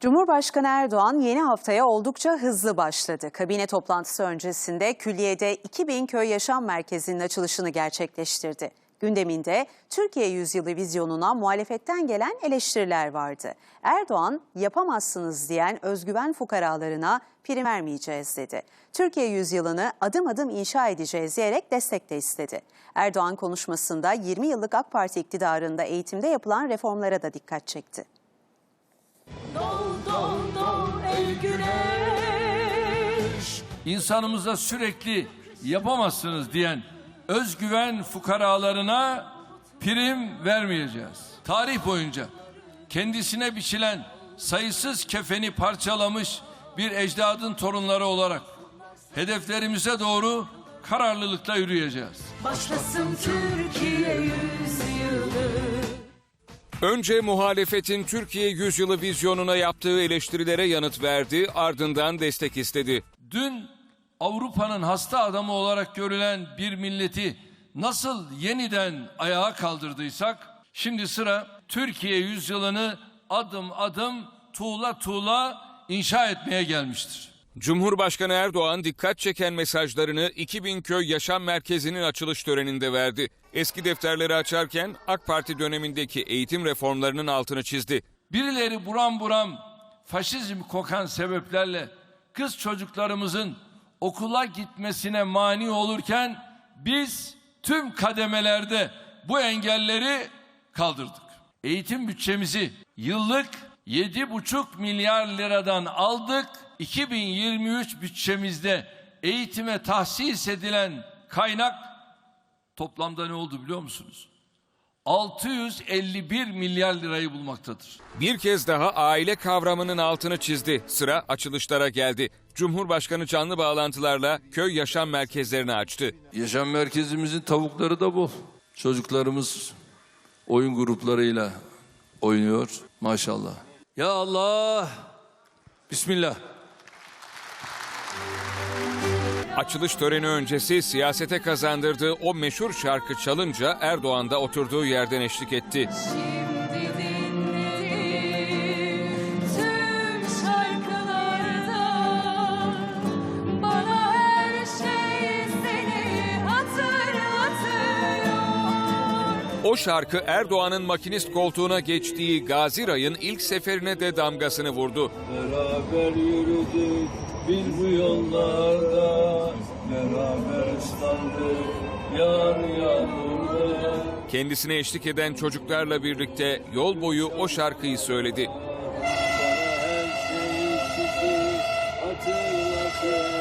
Cumhurbaşkanı Erdoğan yeni haftaya oldukça hızlı başladı. Kabine toplantısı öncesinde külliyede 2000 köy yaşam merkezinin açılışını gerçekleştirdi. Gündeminde Türkiye Yüzyılı vizyonuna muhalefetten gelen eleştiriler vardı. Erdoğan yapamazsınız diyen özgüven fukaralarına prim vermeyeceğiz dedi. Türkiye Yüzyılı'nı adım adım inşa edeceğiz diyerek destek de istedi. Erdoğan konuşmasında 20 yıllık AK Parti iktidarında eğitimde yapılan reformlara da dikkat çekti. İnsanımıza sürekli yapamazsınız diyen özgüven fukaralarına prim vermeyeceğiz. Tarih boyunca kendisine biçilen sayısız kefeni parçalamış bir ecdadın torunları olarak hedeflerimize doğru kararlılıkla yürüyeceğiz. Başlasın Türkiye yüzyılı Önce muhalefetin Türkiye yüzyılı vizyonuna yaptığı eleştirilere yanıt verdi, ardından destek istedi. Dün Avrupa'nın hasta adamı olarak görülen bir milleti nasıl yeniden ayağa kaldırdıysak şimdi sıra Türkiye yüzyılını adım adım tuğla tuğla inşa etmeye gelmiştir. Cumhurbaşkanı Erdoğan dikkat çeken mesajlarını 2000 köy yaşam merkezinin açılış töreninde verdi. Eski defterleri açarken AK Parti dönemindeki eğitim reformlarının altını çizdi. Birileri buram buram faşizm kokan sebeplerle kız çocuklarımızın okula gitmesine mani olurken biz tüm kademelerde bu engelleri kaldırdık. Eğitim bütçemizi yıllık 7,5 milyar liradan aldık. 2023 bütçemizde eğitime tahsis edilen kaynak toplamda ne oldu biliyor musunuz? 651 milyar lirayı bulmaktadır. Bir kez daha aile kavramının altını çizdi. Sıra açılışlara geldi. Cumhurbaşkanı canlı bağlantılarla köy yaşam merkezlerini açtı. Yaşam merkezimizin tavukları da bol. Çocuklarımız oyun gruplarıyla oynuyor maşallah. Ya Allah. Bismillah. Açılış töreni öncesi siyasete kazandırdığı o meşhur şarkı çalınca Erdoğan da oturduğu yerden eşlik etti. O şarkı Erdoğan'ın makinist koltuğuna geçtiği Gazi Ray'ın ilk seferine de damgasını vurdu. Beraber yürüdük biz bu yollarda Beraber ıslandık yar yağmurda Kendisine eşlik eden çocuklarla birlikte yol boyu o şarkıyı söyledi. Bana her şeyi sizi hatırlatır